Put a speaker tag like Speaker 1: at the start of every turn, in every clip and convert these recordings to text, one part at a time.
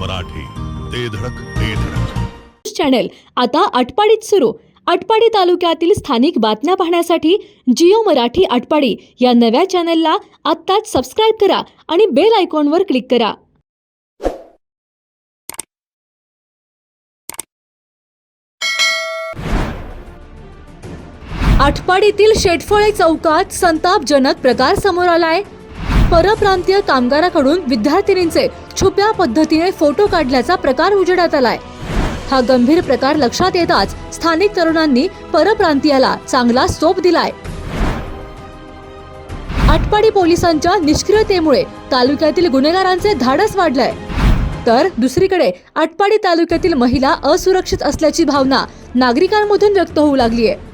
Speaker 1: मराठी. ते धडक ते धडक.
Speaker 2: चॅनल आता आटपाडीत सुरू. आटपाडी तालुक्यातील स्थानिक बातम्या पाहण्यासाठी जिओ मराठी आटपाडी या नव्या चॅनलला आत्ताच सबस्क्राईब करा आणि बेल आयकॉनवर क्लिक करा. आटपाडीतील शेटफळे चौकात संतापजनक प्रकार समोर आलाय. परप्रांतीय कामगाराकडून विद्यार्थिनींचे छुप्या पद्धतीने फोटो काढल्याचा प्रकार उजेडात आलाय. हा गंभीर प्रकार लक्षात येताच स्थानिक तरुणांनी परप्रांतीयाला चांगला सोप दिलाय. आटपाडी पोलिसांच्या निष्क्रियतेमुळे तालुक्यातील गुन्हेगारांचे धाडस वाढलंय. तर दुसरीकडे आटपाडी तालुक्यातील महिला असुरक्षित असल्याची भावना नागरिकांमधून व्यक्त होऊ लागली आहे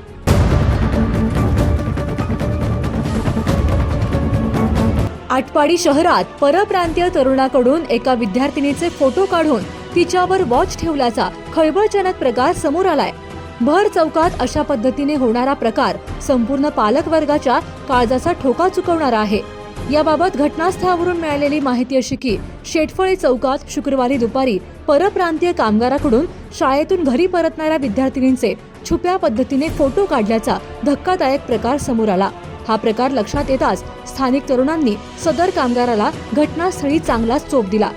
Speaker 2: आटपाडी शहरात परप्रांतीय तरुणाकडून एका विद्यार्थिनीचे फोटो काढून तिच्यावर वॉच ठेवल्याचा खळबळजनक प्रकार समोर आलाय. भर चौकात अशा पद्धतीने होणारा प्रकार संपूर्ण पालक वर्गाच्या काळजाचा ठोका चुकवणारा आहे. याबाबत घटनास्थळावरून मिळालेली माहिती अशी की शेटफळे चौकात शुक्रवारी दुपारी परप्रांतीय कामगाराकडून शाळेतून घरी परतणाऱ्या विद्यार्थिनींचे छुप्या पद्धतीने फोटो काढल्याचा धक्कादायक प्रकार समोर आला. हा प्रकार लक्षात येताच स्थानिक तरुणांनी सदर कामगाराला घटनास्थळी चांगलाच चोप दिला.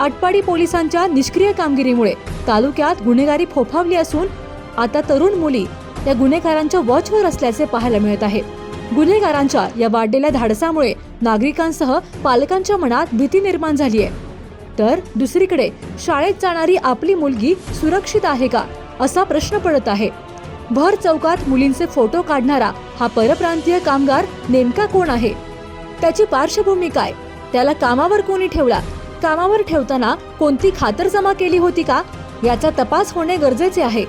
Speaker 2: आटपाडी पोलिसांच्या निष्क्रिय कामगिरीमुळे तालुक्यात गुन्हेगारी फोफावली असून आता तरुण मुली या गुन्हेगारांच्या वॉचवर असल्याचे पाहायला मिळत आहे. गुन्हेगारांच्या या वाढलेल्या धाडसामुळे नागरिकांसह पालकांच्या मनात भीती निर्माण झाली आहे. तर दुसरीकडे शाळेत जाणारी आपली मुलगी सुरक्षित आहे का असा प्रश्न पडत आहे. भर चौकात मुलींचे फोटो काढणारा हा परप्रांतीय कामगार नेमका कोण आहे? त्याची पार्श्वभूमी काय? त्याला कामावर कोणी ठेवला? कामावर ठेवताना कोणती खातर जमा केली होती का? याचा तपास होणे गरजेचे आहे.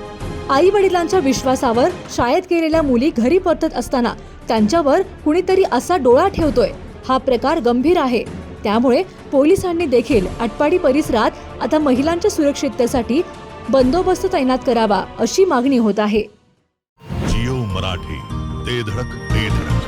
Speaker 2: आई वडिलांच्या विश्वासावर शाळेत गेलेल्या मुली घरी परतत असताना त्यांच्यावर कुणीतरी असा डोळा ठेवतोय. हा प्रकार गंभीर आहे. त्यामुळे पोलिसांनी देखील आटपाडी परिसरात आता महिलांच्या सुरक्षिततेसाठी बंदोबस्त तैनात करावा अशी मागणी होत आहे.
Speaker 1: मराठी. ते धडक ते धडक.